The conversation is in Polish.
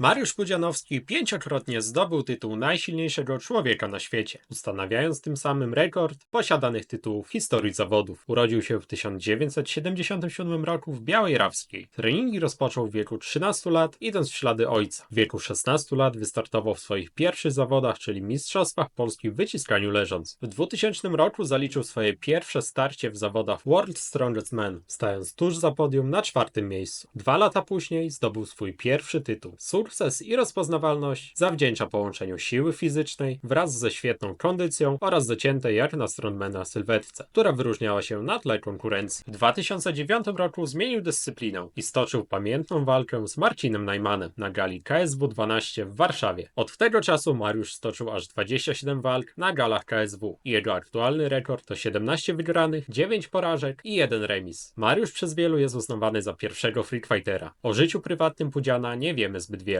Mariusz Pudzianowski pięciokrotnie zdobył tytuł najsilniejszego człowieka na świecie, ustanawiając tym samym rekord posiadanych tytułów w historii zawodów. Urodził się w 1977 roku w Białej Rawskiej. Treningi rozpoczął w wieku 13 lat, idąc w ślady ojca. W wieku 16 lat wystartował w swoich pierwszych zawodach, czyli Mistrzostwach Polski w wyciskaniu leżąc. W 2000 roku zaliczył swoje pierwsze starcie w zawodach World Strongest Man, stając tuż za podium na czwartym miejscu. Dwa lata później zdobył swój pierwszy tytuł. Sukces i rozpoznawalność zawdzięcza połączeniu siły fizycznej wraz ze świetną kondycją oraz dociętej jak na strongmana sylwetce, która wyróżniała się na tle konkurencji. W 2009 roku zmienił dyscyplinę i stoczył pamiętną walkę z Marcinem Najmanem na gali KSW 12 w Warszawie. Od tego czasu Mariusz stoczył aż 27 walk na galach KSW i jego aktualny rekord to 17 wygranych, 9 porażek i 1 remis. Mariusz przez wielu jest uznawany za pierwszego freakfightera. O życiu prywatnym Pudziana nie wiemy zbyt wiele.